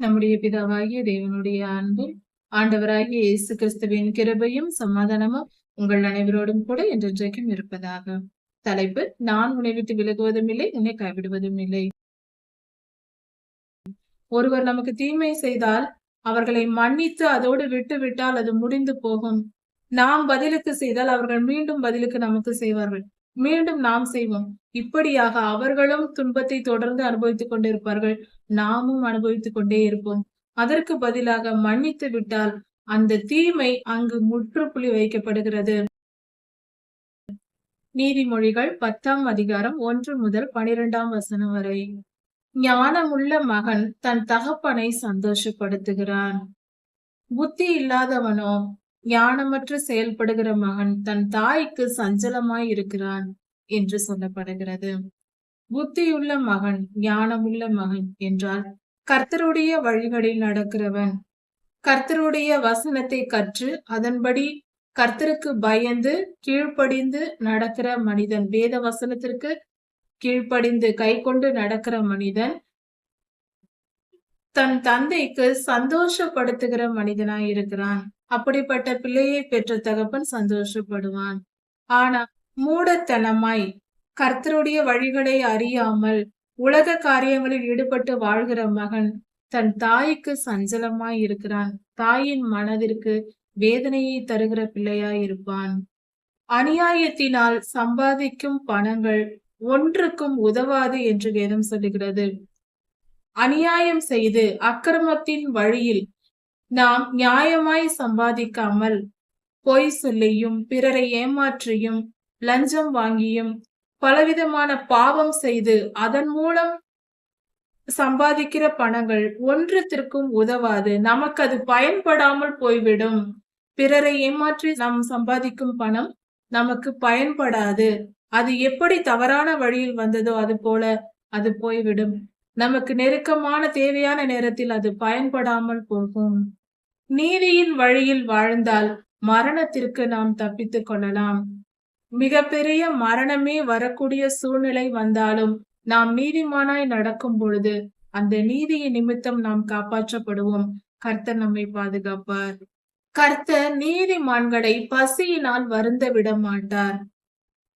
நம்முடைய பிதாவாகிய தேவனுடைய அன்பு ஆண்டவராகிய இயேசு கிறிஸ்துவின் கிருபையும் சமாதானமும் உங்கள் அனைவரோடும் கூட என்றென்றைக்கும் இருப்பதாக. தலைப்பு நான் உன்னை விட்டு விலகுவதும் இல்லை உன்னை கைவிடுவதும் இல்லை. ஒருவர் நமக்கு தீமை செய்தால் அவர்களை மன்னித்து அதோடு விட்டு விட்டால் அது முடிந்து போகும். நாம் பதிலுக்கு செய்தால் அவர்கள் மீண்டும் பதிலுக்கு நமக்கு செய்வார்கள். மீண்டும் நாம் செய்வோம். இப்படியாக அவர்களும் துன்பத்தை தொடர்ந்து அனுபவித்துக் கொண்டிருப்பார்கள். நாமும் அனுபவித்துக் கொண்டே இருப்போம். அதற்கு பதிலாக மன்னித்து விட்டால் அந்த தீமை அங்கு முற்றுப்புள்ளி வைக்கப்படுகிறது. நீதிமொழிகள் பத்தாம் அதிகாரம் ஒன்று முதல் பனிரெண்டாம் வசனம் வரை. ஞானமுள்ள மகன் தன் தகப்பனை சந்தோஷப்படுத்துகிறான். புத்தி இல்லாதவனோ ஞானமற்று செயல்படுகிற மகன் தன் தாய்க்கு சஞ்சலமாய் இருக்கிறான் என்று சொல்லப்படுகிறது. புத்தியுள்ள மகன் ஞானமுள்ள மகன் என்றால் கர்த்தருடைய வழிகளில் நடக்கிறவன். கர்த்தருடைய வசனத்தை கற்று அதன்படி கர்த்தருக்கு பயந்து கீழ்ப்படிந்து நடக்கிற மனிதன் வேத வசனத்திற்கு கீழ்ப்படிந்து கை கொண்டு நடக்கிற மனிதன் தன் தந்தைக்கு சந்தோஷப்படுத்துகிற மனிதனாய் இருக்கிறான். அப்படிப்பட்ட பிள்ளையை பெற்ற தகப்பன் சந்தோஷப்படுவான். ஆனா மூடத்தனமாய் கர்த்தருடைய வழிகளை அறியாமல் உலக காரியங்களில் ஈடுபட்டு வாழ்கிற மகன் தன் தாய்க்கு சஞ்சலமாய் இருக்கிறான். தாயின் மனதிற்கு வேதனையை தருகிற பிள்ளையாய் இருப்பான். அநியாயத்தினால் சம்பாதிக்கும் பணங்கள் ஒன்றுக்கும் உதவாது என்று வேதம் சொல்லுகிறது. அநியாயம் செய்து அக்கிரமத்தின் வழியில் நாம் நியாயமாய் சம்பாதிக்காமல் பொய் சொல்லியும் பிறரை ஏமாற்றியும் லஞ்சம் வாங்கியும் பலவிதமான பாவம் செய்து அதன் மூலம் சம்பாதிக்கிற பணங்கள் ஒன்றத்திற்கும் உதவாது. நமக்கு அது பயன்படாமல் போய்விடும். பிறரை ஏமாற்றி நாம் சம்பாதிக்கும் பணம் நமக்கு பயன்படாது. அது எப்படி தவறான வழியில் வந்ததோ அது போல அது போய்விடும். நமக்கு நெருக்கமான தேவையான நேரத்தில் அது பயன்படாமல் போகும். நீதியின் வழியில் வாழ்ந்தால் மரணத்திற்கு நாம் தப்பித்துக் கொள்ளலாம். மிகப்பெரிய மரணமே வரக்கூடிய சூழ்நிலை வந்தாலும் நாம் நீதிமானாய் நடக்கும் பொழுது அந்த நீதியின் நிமித்தம் நாம் காப்பாற்றப்படுவோம். கர்த்தர் நம்மை பாதுகாப்பார். கர்த்தர் நீதிமான்களை பசியினால் வருந்த விட மாட்டார்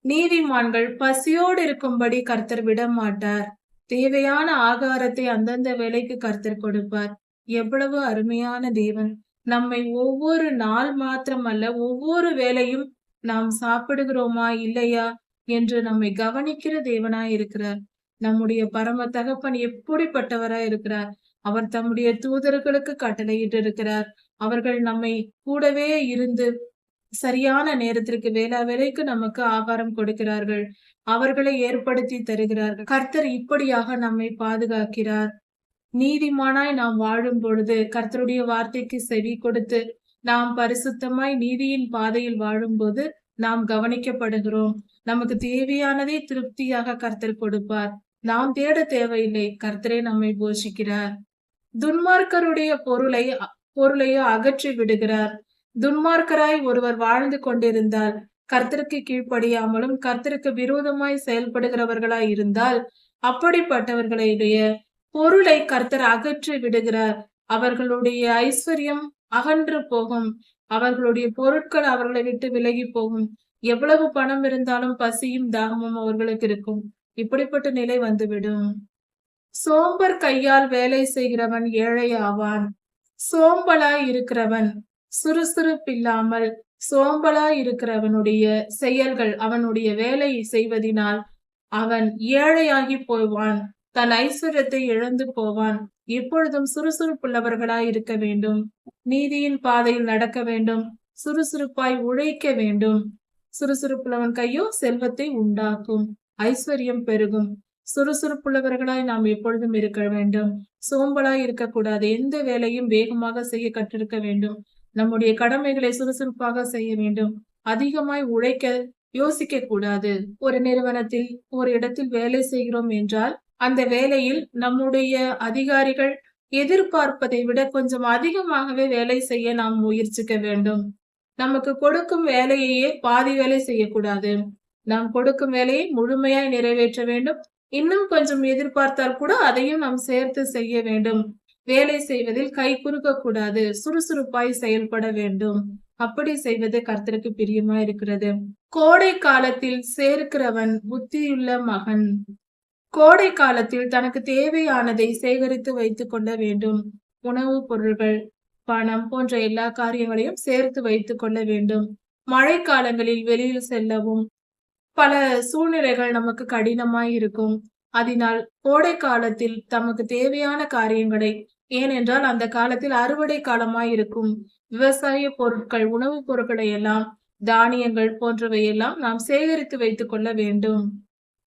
நீதிமான்கள் பசியோடு இருக்கும்படி கர்த்தர் விட மாட்டார் தேவையான ஆகாரத்தை அந்தந்த வேலைக்கு கர்த்தர் கொடுப்பார். எவ்வளவு அருமையான தேவன். நம்மை ஒவ்வொரு நாள் மாத்திரமல்ல ஒவ்வொரு வேலையும் நாம் சாப்பிடுகிறோமா இல்லையா என்று நம்மை கவனிக்கிற தேவனாய் இருக்கிறார். நம்முடைய பரம தகப்பன் எப்படிப்பட்டவராய் இருக்கிறார். அவர் தம்முடைய தூதர்களுக்கு கட்டளையிட்டு இருக்கிறார் அவர்கள் நம்மை கூடவே இருந்து சரியான நேரத்திற்கு வேளா வேலைக்கு நமக்கு ஆகாரம் கொடுக்கிறார்கள். அவர்களை ஏற்படுத்தி தருகிறார்கள். கர்த்தர் இப்படியாக நம்மை பாதுகாக்கிறார். நீதிமானாய் நாம் வாழும் பொழுது கர்த்தருடைய வார்த்தைக்கு செவி கொடுத்து நாம் பரிசுத்தமாய் நீதியின் பாதையில் வாழும்போது நாம் கவனிக்கப்படுகிறோம். நமக்கு தேவையானதை திருப்தியாக கர்த்தர் கொடுப்பார். நாம் தேட தேவையில்லை. கர்த்தரே நம்மை போஷிக்கிறார். துன்மார்க்கருடைய பொருளை பொருளையோ அகற்றி விடுகிறார். துன்மார்க்கராய் ஒருவர் வாழ்ந்து கொண்டிருந்தால் கர்த்தருக்கு கீழ்ப்படியாமலும் கர்த்தருக்கு விரோதமாய் செயல்படுகிறவர்களாய் இருந்தால் அப்படிப்பட்டவர்களுடைய பொருளை கர்த்தர் அகற்றி விடுகிறார் அவர்களுடைய ஐஸ்வர்யம் அகன்று போகும். அவர்களுடைய பொருட்கள் அவர்களை விட்டு விலகி போகும். எவ்வளவு பணம் இருந்தாலும் பசியும் தாகமும் அவர்களுக்கு இருக்கும். இப்படிப்பட்ட நிலை வந்துவிடும். சோம்பர் கையால் வேலை செய்கிறவன் ஏழை ஆவான் சோம்பலாய் இருக்கிறவன் சுறுசுறுப்பில்லாமல் சோம்பலாய் இருக்கிறவனுடைய செயல்கள் அவனுடைய வேலை செய்வதினால் அவன் ஏழையாகி போவான் தன் ஐஸ்வர்யத்தை இழந்து போவான். எப்பொழுதும் சுறுசுறுப்புள்ளவர்களாய் இருக்க வேண்டும். நீதியின் பாதையில் நடக்க வேண்டும். சுறுசுறுப்பாய் உழைக்க வேண்டும். சுறுசுறுப்புள்ளவன் கையோ செல்வத்தை உண்டாக்கும். ஐஸ்வர்யம் பெருகும். சுறுசுறுப்புள்ளவர்களாய் நாம் எப்பொழுதும் இருக்க வேண்டும். சோம்பலாய் இருக்கக்கூடாது. எந்த வேலையும் வேகமாக செய்ய கற்றிருக்க வேண்டும். நம்முடைய கடமைகளை சுறுசுறுப்பாக செய்ய வேண்டும். அதிகமாய் உழைக்க யோசிக்க கூடாது. ஒரு நிறுவனத்தில் ஒரு இடத்தில் வேலை செய்கிறோம் என்றால் அந்த வேலையில் நம்முடைய அதிகாரிகள் எதிர்பார்ப்பதை விட கொஞ்சம் அதிகமாகவே வேலை செய்ய நாம் முயற்சிக்க வேண்டும். நமக்கு கொடுக்கும் வேலையையே பாதி வேலை செய்யக்கூடாது. நாம் கொடுக்கும் வேலையை முழுமையாய் நிறைவேற்ற வேண்டும். இன்னும் கொஞ்சம் எதிர்பார்த்தால் கூட அதையும் நாம் சேர்த்து செய்ய வேண்டும். வேலை செய்வதில் கை குறுக்க கூடாது சுறுசுறுப்பாய் செயல்பட வேண்டும். அப்படி செய்வது கர்த்தருக்கு பிரியமா இருக்கிறது. கோடை காலத்தில் சேர்க்கிறவன் புத்தியுள்ள மகன். கோடை காலத்தில் தனக்கு தேவையானதை சேகரித்து வைத்துக் கொள்ள வேண்டும். உணவுப் பொருள்கள் பணம் போன்ற எல்லா காரியங்களையும் சேர்த்து வைத்துக் கொள்ள வேண்டும். மழை காலங்களில் வெளியில் செல்லவும் பல சூழ்நிலைகள் நமக்கு கடினமாய் இருக்கும். அதனால் கோடை காலத்தில் தமக்கு தேவையான காரியங்களை ஏனென்றால் அந்த காலத்தில் அறுவடை காலமாய் இருக்கும் விவசாய பொருட்கள் உணவுப் பொருட்களை எல்லாம் தானியங்கள் போன்றவை எல்லாம் நாம் சேகரித்து வைத்துக் கொள்ள வேண்டும்.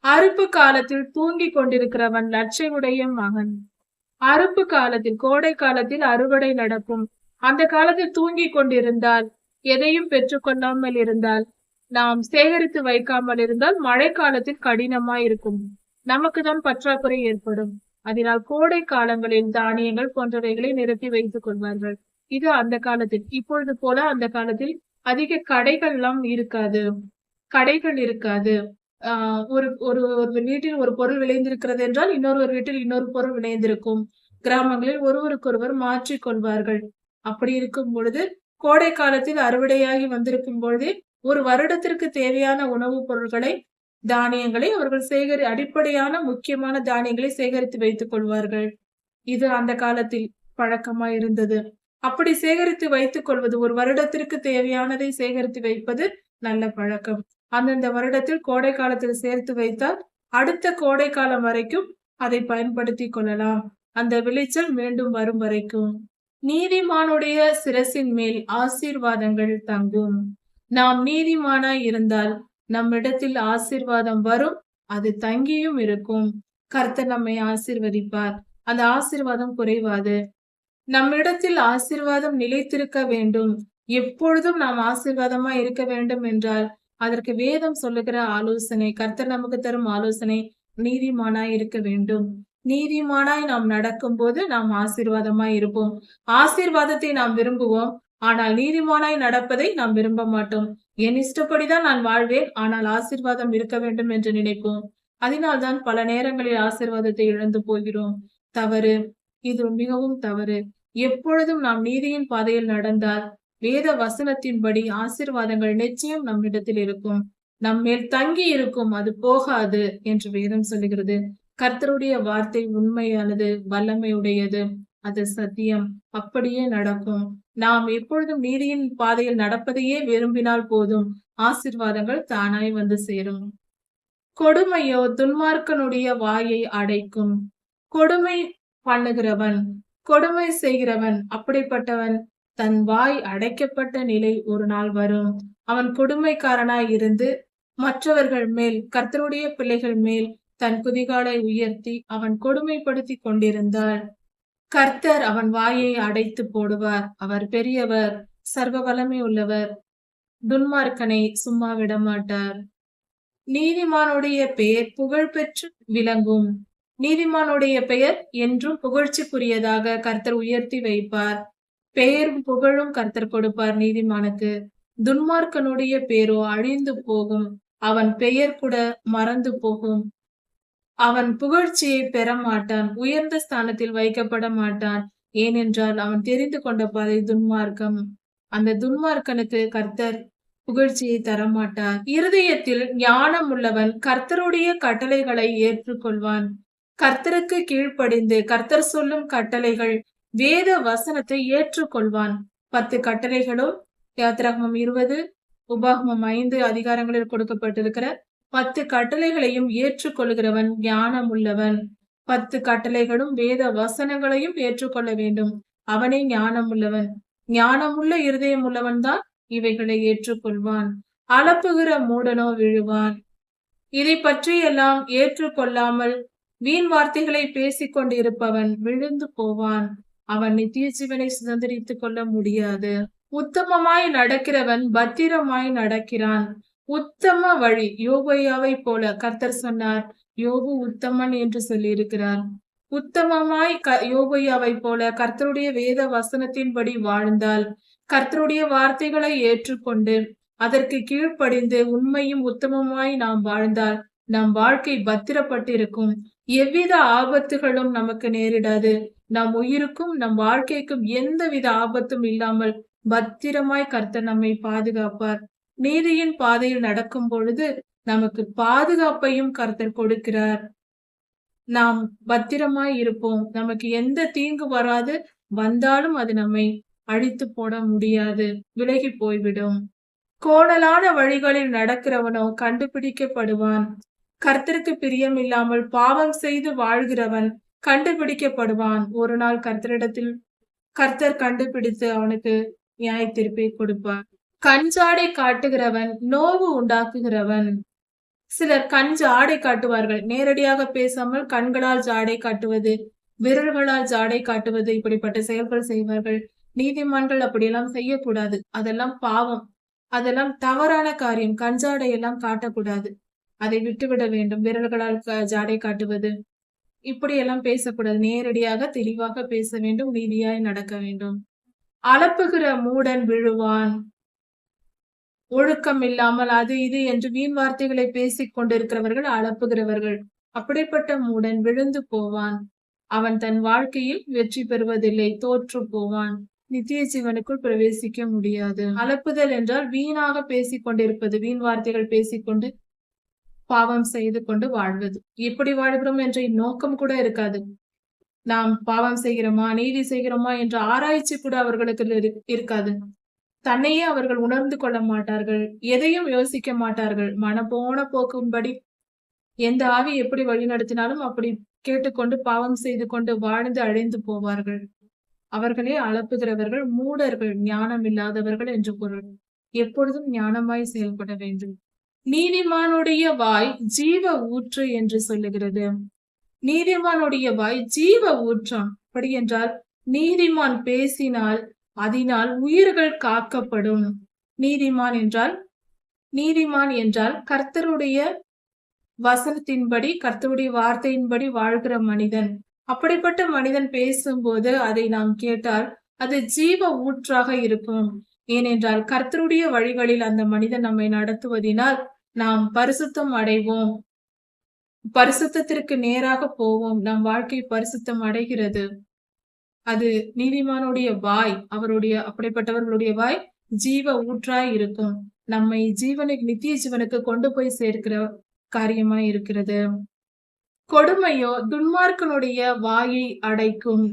அறுப்பு காலத்தில் தூங்கிக் கொண்டிருக்கிறவன் லட்சையுடைய மகன். அறுப்பு காலத்தில் கோடை காலத்தில் அறுவடை நடக்கும். அந்த காலத்தில் தூங்கிக் கொண்டிருந்தால் எதையும் பெற்றுக்கொள்ளாமல் இருந்தால் நாம் சேகரித்து வைக்காமல் இருந்தால் மழை காலத்தில் கடினமாய் இருக்கும் நமக்கு தான் பற்றாக்குறை ஏற்படும். அதனால் கோடை காலங்களில் தானியங்கள் போன்றவைகளை நிரப்பி வைத்துக் கொள்வார்கள். இது அந்த காலத்தில் இப்பொழுது போல அந்த காலத்தில் அதிக கடைகள் எல்லாம் இருக்காது. கடைகள் இருக்காது. ஆஹ் ஒரு ஒரு ஒரு வீட்டில் ஒரு பொருள் விளைந்திருக்கிறது என்றால் இன்னொரு ஒரு வீட்டில் இன்னொரு பொருள் விளைந்திருக்கும். கிராமங்களில் ஒருவருக்கொருவர் மாற்றிக் கொள்வார்கள். அப்படி இருக்கும் பொழுது கோடை காலத்தில் அறுவடையாகி வந்திருக்கும் பொழுது ஒரு வருடத்திற்கு தேவையான உணவுப் பொருட்களை தானியங்களை அவர்கள் சேகரி அடிப்படையான முக்கியமான தானியங்களை சேகரித்து வைத்துக் கொள்வார்கள். இது அந்த காலத்தில் பழக்கமா இருந்தது. அப்படி சேகரித்து வைத்துக் கொள்வது ஒரு வருடத்திற்கு தேவையானதை சேகரித்து வைப்பது நல்ல பழக்கம். அந்தந்த வருடத்தில் கோடை காலத்தில் சேர்த்து வைத்தால் அடுத்த கோடை காலம் வரைக்கும் அதை பயன்படுத்தி கொள்ளலாம். அந்த விளைச்சல் மீண்டும் வரும் வரைக்கும். நீதிமானுடைய சிரசின் மேல் ஆசீர்வாதங்கள் தங்கும். நாம் நீதிமானாய் இருந்தால் நம்மிடத்தில் ஆசீர்வாதம் வரும் அது தங்கியும் இருக்கும். கர்த்தர் நம்மை ஆசிர்வதிப்பார். அந்த ஆசிர்வாதம் குறைவாது. நம்மிடத்தில் ஆசிர்வாதம் நிலைத்திருக்க வேண்டும். எப்பொழுதும் நாம் ஆசிர்வாதமா இருக்க வேண்டும் என்றால் அதற்கு வேதம் சொல்லுகிற ஆலோசனை கர்த்தர் நமக்கு தரும் ஆலோசனை நீதிமானாய் இருக்க வேண்டும். நீதிமானாய் நாம் நடக்கும் போது நாம் ஆசீர்வாதமாய் இருப்போம். ஆசீர்வாதத்தை நாம் விரும்புவோம். ஆனால் நீதிமானாய் நடப்பதை நாம் விரும்ப மாட்டோம். என் இஷ்டப்படிதான் நான் வாழ்வேன் ஆனால் ஆசீர்வாதம் இருக்க வேண்டும் என்று நினைப்போம். அதனால்தான் பல நேரங்களில் ஆசிர்வாதத்தை இழந்து போகிறோம். தவறு. இது மிகவும் தவறு. எப்பொழுதும் நாம் நீதியின் பாதையில் நடந்தால் வேத வசனத்தின்படி ஆசிர்வாதங்கள் நிச்சயம் நம்மிடத்தில் இருக்கும். நம்மேல் தங்கி இருக்கும் அது போகாது என்று வேதம் சொல்லுகிறது. கர்த்தருடைய வார்த்தை உண்மையானது வல்லமையுடையது. அது சத்தியம். அப்படியே நடக்கும். நாம் எப்பொழுதும் நீதியின் பாதையில் நடப்பதையே விரும்பினால் போதும். ஆசிர்வாதங்கள் தானாய் வந்து சேரும். கொடுமையோ துன்மார்க்கனுடைய வாயை அடைக்கும். கொடுமை பண்ணுகிறவன் கொடுமை செய்கிறவன் அப்படிப்பட்டவன் தன் வாய் அடைக்கப்பட்ட நிலை ஒரு நாள் வரும். அவன் கொடுமைக்காரனாய் இருந்து மற்றவர்கள் மேல் கர்த்தருடைய பிள்ளைகள் மேல் தன் குதிகாலை உயர்த்தி அவன் கொடுமைப்படுத்தி கொண்டிருந்தாள் கர்த்தர் அவன் வாயை அடைத்து போடுவார். அவர் பெரியவர் சர்வ வல்லமை உள்ளவர். துன்மார்க்கனை சும்மா விட மாட்டார் நீதிமானுடைய பெயர் புகழ் பெற்று விளங்கும். நீதிமானுடைய பெயர் என்றும் புகழ்ச்சிக்குரியதாக கர்த்தர் உயர்த்தி வைப்பார். பெயரும் புகழும் கர்த்தர் கொடுப்பார் நீதிமானுக்கு. துன்மார்க்கனுடைய பெயரோ அழிந்து போகும். அவன் பெயர் கூட மறந்து போகும். அவன் புகழ்ச்சியை பெற மாட்டான் உயர்ந்த ஸ்தானத்தில் வைக்கப்பட மாட்டான் ஏனென்றால் அவன் தெரிந்து கொண்ட பாதை துன்மார்க்கம். அந்த துன்மார்க்கனுக்கு கர்த்தர் புகழ்ச்சியை தரமாட்டார். இருதயத்தில் ஞானம் உள்ளவன் கர்த்தருடைய கட்டளைகளை ஏற்றுக்கொள்வான். கர்த்தருக்கு கீழ்ப்படிந்து கர்த்தர் சொல்லும் கட்டளைகள் வேத வசனத்தை ஏற்றுக்கொள்வான். பத்து கட்டளைகளும் யாத்திராகமம் இருபது உபாகமம் ஐந்து அதிகாரங்களில் கொடுக்கப்பட்டிருக்கிற பத்து கட்டளைகளையும் ஏற்றுக்கொள்கிறவன் ஞானம் உள்ளவன் பத்து கட்டளைகளும் வேத வசனங்களையும் ஏற்றுக்கொள்ள வேண்டும். அவனே ஞானம் உள்ளவன் ஞானமுள்ள இருதயம் உள்ளவன் தான் இவைகளை ஏற்றுக்கொள்வான். அளப்புகிற மூடனோ விழுவான். இதை பற்றியெல்லாம் ஏற்றுக்கொள்ளாமல் வீண் வார்த்தைகளை பேசிக் கொண்டிருப்பவன் விழுந்து போவான். அவன் நித்திய ஜீவனை சுதந்திரித்துக் கொள்ள முடியாது. உத்தமமாய் நடக்கிறவன் பத்திரமாய் நடக்கிறான். உத்தம வழி. யோகையாவை போல கர்த்தர் சொன்னார் யோகு உத்தமன் என்று சொல்லியிருக்கிறார். உத்தமமாய் க யோகையாவை போல கர்த்தருடைய வேத வசனத்தின்படி வாழ்ந்தால் கர்த்தருடைய வார்த்தைகளை ஏற்றுக்கொண்டு அதற்கு கீழ்ப்படிந்து உண்மையும் உத்தமமாய் நாம் வாழ்ந்தால் நம் வாழ்க்கை பத்திரப்பட்டிருக்கும். எவ்வித ஆபத்துகளும் நமக்கு நேரிடாது. நம் உயிருக்கும் நம் வாழ்க்கைக்கும் எந்தவித ஆபத்தும் இல்லாமல் பத்திரமாய் கர்த்தர் நம்மை பாதுகாப்பார். நீதியின் பாதையில் நடக்கும் பொழுது நமக்கு பாதுகாப்பையும் கர்த்தர் கொடுக்கிறார். நாம் பத்திரமாய் இருப்போம். நமக்கு எந்த தீங்கு வராது. வந்தாலும் அது நம்மை அழித்து போட முடியாது. விலகி போய்விடும். கோணலான வழிகளில் நடக்கிறவனோ கண்டுபிடிக்கப்படுவான். கர்த்தருக்கு பிரியம் இல்லாமல் பாவம் செய்து வாழ்கிறவன் கண்டுபிடிக்கப்படுவான். ஒரு நாள் கர்த்தரிடத்தில் கர்த்தர் கண்டுபிடித்து அவனுக்கு நியாய தீர்ப்பை கொடுப்பார். கஞ்சாடை காட்டுகிறவன் நோவு உண்டாக்குகிறவன். சிலர் கண் ஜாடை காட்டுவார்கள். நேரடியாக பேசாமல் கண்களால் ஜாடை காட்டுவது விரல்களால் ஜாடை காட்டுவது இப்படிப்பட்ட செயல்கள் செய்வார்கள். நீதிமான்கள் அப்படியெல்லாம் செய்யக்கூடாது. அதெல்லாம் பாவம். அதெல்லாம் தவறான காரியம். கஞ்சாடை எல்லாம் காட்டக்கூடாது. அதை விட்டுவிட வேண்டும். விரல்களால் ஜாடை காட்டுவது. இப்படியெல்லாம் பேசக்கூடாது. நேரடியாக தெளிவாக பேச வேண்டும். நீதியாய் நடக்க வேண்டும். அலப்புகிற மூடன் விழுவான். ஒழுக்கம் இல்லாமல் அது இது என்று வீண் வார்த்தைகளை பேசிக் கொண்டிருக்கிறவர்கள் அலப்புகிறவர்கள். அப்படிப்பட்ட மூடன் விழுந்து போவான். அவன் தன் வாழ்க்கையில் வெற்றி பெறுவதில்லை தோற்று போவான். நித்திய ஜீவனுக்குள் பிரவேசிக்க முடியாது. அலப்புதல் என்றால் வீணாக பேசிக் கொண்டிருப்பது வீண் வார்த்தைகள் பேசிக்கொண்டு பாவம் செய்து கொண்டு வாழ்வது. எப்படி வாழ்கிறோம் என்ற நோக்கம் கூட இருக்காது. நாம் பாவம் செய்கிறோமா நீதி செய்கிறோமா என்ற ஆராய்ச்சி கூட அவர்களுக்கு இருக்காது. தன்னையே அவர்கள் உணர்ந்து கொள்ள மாட்டார்கள். எதையும் யோசிக்க மாட்டார்கள். மன போன போக்கும்படி எந்த ஆவி எப்படி வழி நடத்தினாலும் அப்படி கேட்டுக்கொண்டு பாவம் செய்து கொண்டு வாழ்ந்து அழிந்து போவார்கள். அவர்களே அலப்புகிறவர்கள் மூடர்கள் ஞானம் இல்லாதவர்கள் என்று பொருள். எப்பொழுதும் ஞானமாய் செயல்பட வேண்டும். நீதிமானுடைய வாய் ஜீவ ஊற்று என்று சொல்லுகிறது. நீதிமானுடைய வாய் ஜீவ ஊற்றம் அப்படி என்றால் நீதிமான் பேசினால் அதனால் உயிர்கள் காக்கப்படும். நீதிமான் என்றால் நீதிமான் என்றால் கர்த்தருடைய வசனத்தின்படி கர்த்தருடைய வார்த்தையின்படி வாழ்கிற மனிதன். அப்படிப்பட்ட மனிதன் பேசும்போது அதை நாம் கேட்டால் அது ஜீவ ஊற்றாக இருக்கும். ஏனென்றால் கர்த்தருடைய வழிகளில் அந்த மனிதன் நம்மை நடத்துவதினால் நாம் பரிசுத்தம் அடைவோம். பரிசுத்திற்கு நேராக போவோம். நம் வாழ்க்கை பரிசுத்தம் அடைகிறது. அது நீதிமானுடைய வாய் அவருடைய அப்படிப்பட்டவர்களுடைய வாய் ஜீவ ஊற்றாய் இருக்கும். நம்மை ஜீவனை நித்திய ஜீவனுக்கு கொண்டு போய் சேர்க்கிற காரியமாய் இருக்கிறது. கொடுமையோ துன்மார்க்கனுடைய வாயை அடைக்கும்.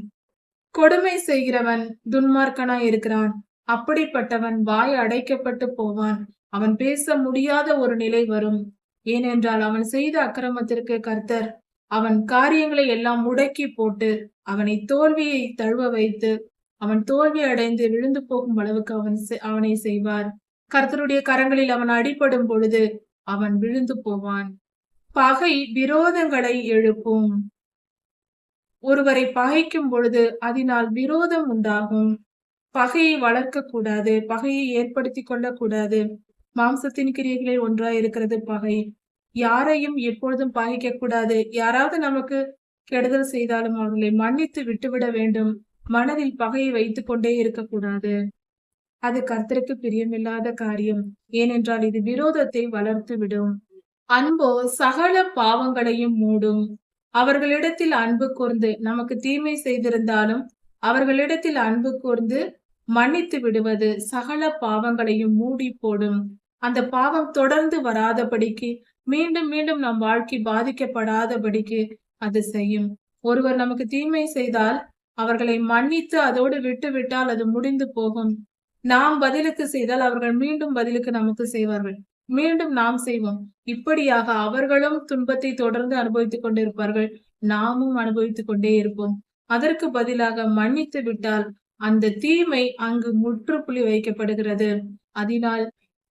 கொடுமை செய்கிறவன் துன்மார்க்கனா இருக்கிறான். அப்படிப்பட்டவன் வாய் அடைக்கப்பட்டு போவான். அவன் பேச முடியாத ஒரு நிலை வரும். ஏனென்றால் அவன் செய்த அக்கிரமத்திற்கு கர்த்தர் அவன் காரியங்களை எல்லாம் முடக்கி போட்டு அவனை தோல்வியை தழுவ வைத்து அவன் தோல்வி அடைந்து விழுந்து போகும் அளவுக்கு அவன் அவனை செய்வார். கர்த்தருடைய கரங்களில் அவன் அடிபடும் பொழுது அவன் விழுந்து போவான். பகை விரோதங்களை எழுப்பும். ஒருவரை பகைக்கும் பொழுது அதனால் விரோதம் உண்டாகும். பகையை வளர்க்க கூடாது பகையை ஏற்படுத்தி கொள்ளக்கூடாது. மாம்சத்தின் கிரியைகளில் ஒன்றாய் இருக்கிறது பகை. யாரையும் எப்பொழுதும் பாதிக்க கூடாது யாராவது நமக்கு கெடுதல் செய்தாலும் அவர்களை மன்னித்து விட்டுவிட வேண்டும். மனதில் பகையை வைத்துக் கொண்டே இருக்கக்கூடாது. அது கர்த்தருக்கு பிரியமில்லாத காரியம். ஏனென்றால் இது விரோதத்தை வளர்த்து விடும். அன்போ சகல பாவங்களையும் மூடும். அவர்களிடத்தில் அன்பு கூர்ந்து நமக்கு தீமை செய்திருந்தாலும் அவர்களிடத்தில் அன்பு கூர்ந்து மன்னித்து விடுவது சகல பாவங்களையும் மூடி போடும். அந்த பாவம் தொடர்ந்து வராதபடிக்கு மீண்டும் மீண்டும் நம் வாழ்க்கை பாதிக்கப்படாதபடிக்கு அது செய்யும். ஒருவர் நமக்கு தீமை செய்தால் அவர்களை மன்னித்து அதோடு விட்டு விட்டால் அது முடிந்து போகும். நாம் பதிலுக்கு செய்தால் அவர்கள் மீண்டும் பதிலுக்கு நமக்கு செய்வார்கள். மீண்டும் நாம் செய்வோம். இப்படியாக அவர்களும் துன்பத்தை தொடர்ந்து அனுபவித்துக் கொண்டிருப்பார்கள். நாமும் அனுபவித்துக் கொண்டே இருப்போம். அதற்கு பதிலாக மன்னித்து விட்டால் அந்த தீமை அங்கு முற்றுப்புள்ளி வைக்கப்படுகிறது. அதனால்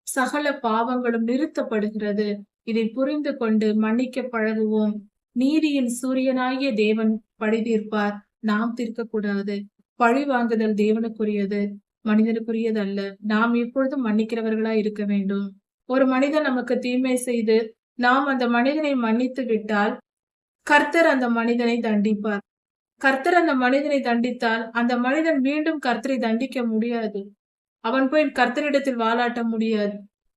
சகல பாவங்களும் நிறுத்தப்படுகிறது. இதை புரிந்து கொண்டு மன்னிக்க பழகுவோம். நீதியின் சூரியனாகிய தேவன் பழி தீர்ப்பார். நாம் தீர்க்கக்கூடாது. பழி வாங்குதல் தேவனுக்குரியது. மனிதனுக்குரியது அல்ல. நாம் எப்பொழுதும் மன்னிக்கிறவர்களா இருக்க வேண்டும். ஒரு மனிதன் நமக்கு தீமை செய்து நாம் அந்த மனிதனை மன்னித்து விட்டால் கர்த்தர் அந்த மனிதனை தண்டிப்பார். கர்த்தர் அந்த மனிதனை தண்டித்தால் அந்த மனிதன் மீண்டும் கர்த்தரை தண்டிக்க முடியாது. அவன் போய் கர்த்தரிடத்தில் வாலாட்ட முடியாது.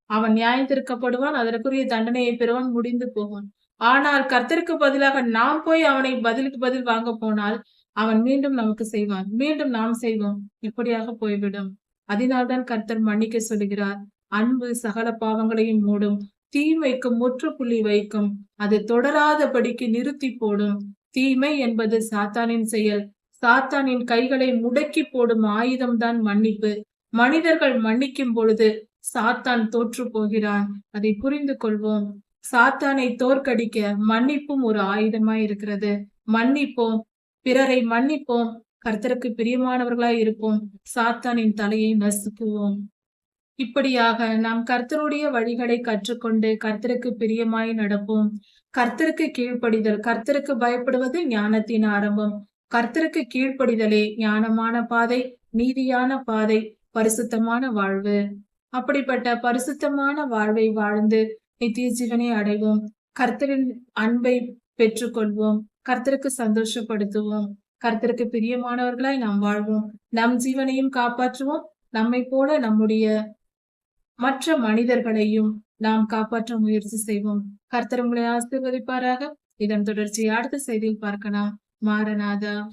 அவன் நியாயம் திருக்கப்படுவான் அதற்குரிய தண்டனையை பெறுவான் முடிந்து போவான். ஆனால் கர்த்தருக்கு பதிலாக நாம் போய் அவனை பதிலுக்கு பதில் வாங்க போனால் அவன் மீண்டும் நமக்கு செய்வான். மீண்டும் நாம் செய்வோம். இப்படியாக போய்விடும். அதனால்தான் கர்த்தர் மன்னிக்க சொல்கிறார் அன்பு சகல பாவங்களையும் மூடும். தீமைக்கு முற்றுப்புள்ளி வைக்கும். அது தொடராதபடிக்கு நிறுத்தி போடும். தீமை என்பது சாத்தானின் செயல். சாத்தானின் கைகளை முடக்கி போடும் ஆயுதம்தான் மன்னிப்பு. மனிதர்கள் மன்னிக்கும் பொழுது சாத்தான் தோற்று போகிறான். அதை புரிந்து கொள்வோம். சாத்தானை தோற்கடிக்க மன்னிப்பும் ஒரு ஆயுதமாய் இருக்கிறது. மன்னிப்போம். பிறரை மன்னிப்போம். கர்த்தருக்கு பிரியமானவர்களாய் இருப்போம். சாத்தானின் தலையை நசுக்குவோம். இப்படியாக நாம் கர்த்தருடைய வழிகளை கற்றுக்கொண்டு கர்த்தருக்கு பிரியமாய் நடப்போம். கர்த்தருக்கு கீழ்ப்படிதல் கர்த்தருக்கு பயப்படுவது ஞானத்தின் ஆரம்பம். கர்த்தருக்கு கீழ்ப்படிதலே ஞானமான பாதை நீதியான பாதை பரிசுத்தமான வாழ்வு. அப்படிப்பட்ட பரிசுத்தமான வாழ்வை வாழ்ந்து நித்திய ஜீவனை அடைவோம். கர்த்தரின் அன்பை பெற்றுக்கொள்வோம். கர்த்தருக்கு சந்தோஷப்படுத்துவோம். கர்த்தருக்கு பிரியமானவர்களாய் நாம் வாழ்வோம். நம் ஜீவனையும் காப்பாற்றுவோம். நம்மை போல நம்முடைய மற்ற மனிதர்களையும் நாம் காப்பாற்ற முயற்சி செய்வோம். கர்த்தர் உங்களை ஆசீர்வதிப்பாராக. இதன் தொடர்ச்சி அடுத்த செய்தியில் பார்க்கலாம். மாரநாதா.